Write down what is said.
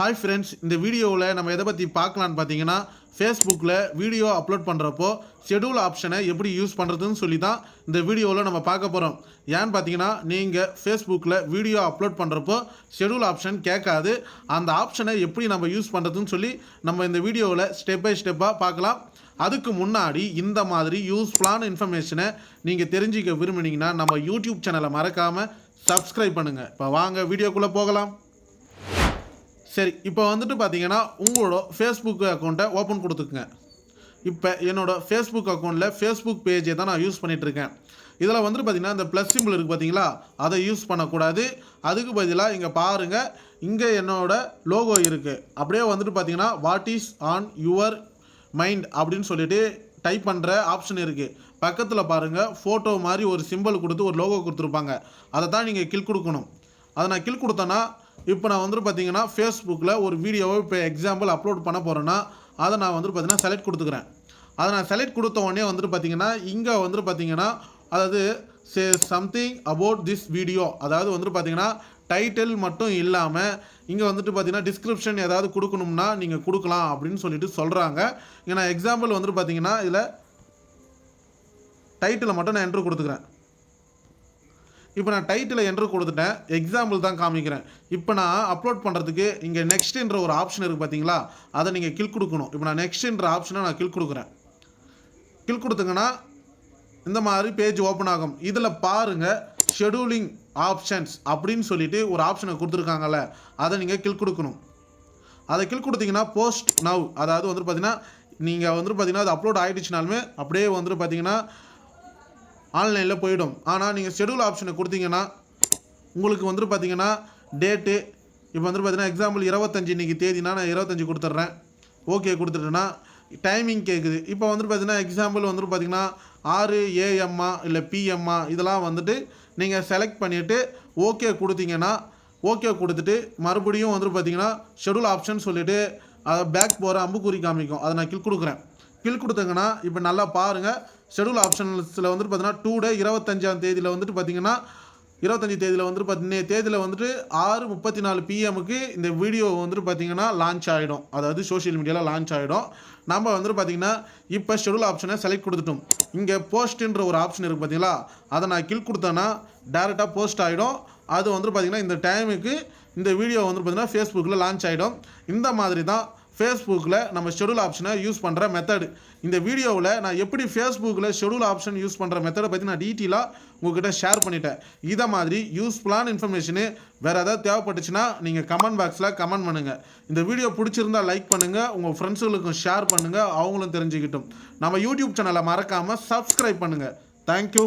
Hi friends இந்த வீடியோவில் நம்ம எதை பற்றி பார்க்கலான்னு பார்த்தீங்கன்னா ஃபேஸ்புக்கில் வீடியோ அப்லோட் பண்ணுறப்போ ஷெடியூல் ஆப்ஷனை எப்படி யூஸ் பண்ணுறதுன்னு சொல்லி தான் இந்த வீடியோவில் நம்ம பார்க்க போகிறோம் ஏன்னு பார்த்தீங்கன்னா நீங்கள் ஃபேஸ்புக்கில் வீடியோ அப்லோட் பண்ணுறப்போ ஷெடியூல் ஆப்ஷன் கேட்காது. அந்த ஆப்ஷனை எப்படி நம்ம யூஸ் பண்ணுறதுன்னு சொல்லி நம்ம இந்த வீடியோவில் ஸ்டெப் பை ஸ்டெப்பாக பார்க்கலாம். அதுக்கு முன்னாடி இந்த மாதிரி யூஸ்ஃபுல்லான இன்ஃபர்மேஷனை நீங்கள் தெரிஞ்சிக்க விரும்புனீங்கன்னா நம்ம யூடியூப் சேனலை மறக்காமல் சப்ஸ்கிரைப் பண்ணுங்கள் இப்போ வாங்க வீடியோக்குள்ளே போகலாம். சரி இப்போ வந்துட்டு பார்த்தீங்கன்னா உங்களோட ஃபேஸ்புக் அக்கௌண்ட்டை ஓப்பன் கொடுத்துக்குங்க. இப்போ என்னோட ஃபேஸ்புக் அக்கௌண்ட்டில் ஃபேஸ்புக் பேஜை தான் நான் யூஸ் பண்ணிகிட்ருக்கேன் இருக்கேன் இதில் வந்துட்டு பார்த்தீங்கன்னா இந்த ப்ளஸ் சிம்பிள் இருக்குது பார்த்தீங்களா அதை யூஸ் பண்ணக்கூடாது. அதுக்கு பதிலாக இங்கே பாருங்கள் இங்கே என்னோட லோகோ இருக்குது அப்படியே வந்துட்டு பார்த்தீங்கன்னா what is on your mind அப்படின்னு சொல்லிட்டு டைப் பண்ணுற ஆப்ஷன் இருக்குது பக்கத்தில் பாருங்கள் ஃபோட்டோ மாதிரி ஒரு சிம்பிள் கொடுத்து ஒரு லோகோ கொடுத்துருப்பாங்க. அதை தான் நீங்கள் கில் கொடுக்கணும். அதை நான் கில் கொடுத்தேன்னா இப்போ நான் வந்துட்டு பார்த்தீங்கன்னா ஃபேஸ்புக்கில் ஒரு வீடியோவை இப்போ எக்ஸாம்பிள் அப்லோட் பண்ண போகிறேன்னா அதை நான் வந்துட்டு பார்த்தீங்கன்னா செலக்ட் கொடுத்துக்கிறேன். அதை நான் செலக்ட் கொடுத்த உடனே வந்துட்டு பார்த்தீங்கன்னா இங்கே வந்துட்டு பார்த்தீங்கன்னா அதாவது say something about this video அதாவது வந்துட்டு பார்த்தீங்கன்னா டைட்டில் மட்டும் இல்லாமல் இங்கே வந்துட்டு பார்த்தீங்கன்னா டிஸ்கிரிப்ஷன் ஏதாவது கொடுக்கணும்னா நீங்கள் கொடுக்கலாம் அப்படின்னு சொல்லிட்டு சொல்கிறாங்க இங்கே நான் எக்ஸாம்பிள் வந்துட்டு பார்த்தீங்கன்னா இதில் டைட்டிலை மட்டும் நான் என்ட்ரு கொடுத்துக்கிறேன். இப்போ நான் டைட்டில் என்ட்ரு கொடுத்துட்டேன். எக்ஸாம்பிள் தான் காமிக்கிறேன். இப்போ நான் அப்லோட் பண்ணுறதுக்கு இங்கே நெக்ஸ்ட்ன்ற ஒரு ஆப்ஷன் இருக்குது பார்த்தீங்களா அதை நீங்கள் கில் கொடுக்கணும். இப்போ நான் நெக்ஸ்ட்ன்ற ஆப்ஷனை நான் கில் கொடுக்குறேன். கில் கொடுத்தீங்கன்னா இந்த மாதிரி பேஜ் ஓப்பன் ஆகும். இதில் பாருங்கள் ஷெடியூலிங் ஆப்ஷன்ஸ் அப்படின்னு சொல்லிட்டு ஒரு ஆப்ஷனை கொடுத்துருக்காங்கல்ல அதை நீங்கள் கில் கொடுக்கணும். அதை கில் கொடுத்தீங்கன்னா போஸ்ட் நவ் அதாவது வந்துட்டு பார்த்தீங்கன்னா நீங்கள் வந்துட்டு பார்த்தீங்கன்னா அது அப்லோட் ஆகிடுச்சுனாலுமே அப்படியே வந்துட்டு பார்த்தீங்கன்னா ஆன்லைனில் போயிடும். ஆனால் நீங்கள் ஷெடியூல் ஆப்ஷனை கொடுத்தீங்கன்னா உங்களுக்கு வந்துட்டு பார்த்தீங்கன்னா டேட்டு இப்போ வந்துட்டு பார்த்தீங்கன்னா எக்ஸாம்பிள் இருபத்தஞ்சி இன்றைக்கி தேதினா நான் இருபத்தஞ்சி கொடுத்துட்றேன். ஓகே கொடுத்துட்டேன்னா டைமிங் கேட்குது இப்போ வந்துட்டு பார்த்தீங்கன்னா எக்ஸாம்பிள் வந்துட்டு பார்த்தீங்கன்னா ஆறு ஏஎம்மா இல்லை பிஎம்மா இதெல்லாம் வந்துட்டு நீங்கள் செலக்ட் பண்ணிவிட்டு ஓகே கொடுத்தீங்கன்னா ஓகே கொடுத்துட்டு மறுபடியும் வந்துட்டு பார்த்தீங்கன்னா ஷெடியூல் ஆப்ஷன் சொல்லிவிட்டு அதை பேக் போகிற அம்புக்குறி காமிக்கும். அதை நான் கிளிக் கொடுக்குறேன். கில் கொடுத்தங்கன்னா இப்போ நல்லா பாருங்கள் ஷெடியூல் ஆப்ஷன்ஸில் வந்துட்டு பார்த்தீங்கன்னா டூ டே இருபத்தஞ்சாம் தேதியில் வந்துட்டு பார்த்தீங்கன்னா இருபத்தஞ்சி தேதியில் வந்துட்டு பார்த்தீங்க தேதியில் வந்துட்டு ஆறு முப்பத்தி நாலு பிஎம்க்கு இந்த வீடியோ வந்துட்டு பார்த்தீங்கன்னா லான்ச் ஆகிடும் அதாவது சோஷியல் மீடியாவில் லான்ச் ஆகிடும் நம்ம வந்துட்டு பார்த்தீங்கன்னா இப்போ ஷெடியூல் ஆப்ஷனை செலக்ட் கொடுத்துட்டோம். இங்கே போஸ்ட்டுன்ற ஒரு ஆப்ஷன் இருக்குது பார்த்தீங்களா அதை நான் கில் கொடுத்தேன்னா டேரெக்டாக போஸ்ட் ஆகிடும் அது வந்துட்டு பார்த்தீங்கன்னா இந்த டைமுக்கு இந்த வீடியோ வந்து பார்த்தீங்கன்னா ஃபேஸ்புக்கில் லான்ச் ஆகிடும் இந்த மாதிரி தான் ஃபேஸ்புக்கில் நம்ம ஷெடியூல் ஆப்ஷனை யூஸ் பண்ணுற மெத்தடு இந்த வீடியோவில் நான் எப்படி ஃபேஸ்புக்கில் ஷெடியூல் ஆப்ஷன் யூஸ் பண்ணுற மெத்தடை பற்றி நான் டீட்டெயிலாக உங்ககிட்ட ஷேர் பண்ணிட்டேன். இதை மாதிரி யூஸ்ஃபுல்லான இன்ஃபர்மேஷனு வேறு ஏதாவது தேவைப்பட்டுச்சுன்னா நீங்கள் கமெண்ட் பாக்ஸில் கமெண்ட் பண்ணுங்கள் இந்த வீடியோ பிடிச்சிருந்தா லைக் பண்ணுங்கள் உங்கள் ஃப்ரெண்ட்ஸுகளுக்கும் ஷேர் பண்ணுங்கள் அவங்களும் தெரிஞ்சுக்கிட்டும். நம்ம யூடியூப் சேனலை மறக்காமல் சப்ஸ்கிரைப் பண்ணுங்கள் தேங்க்யூ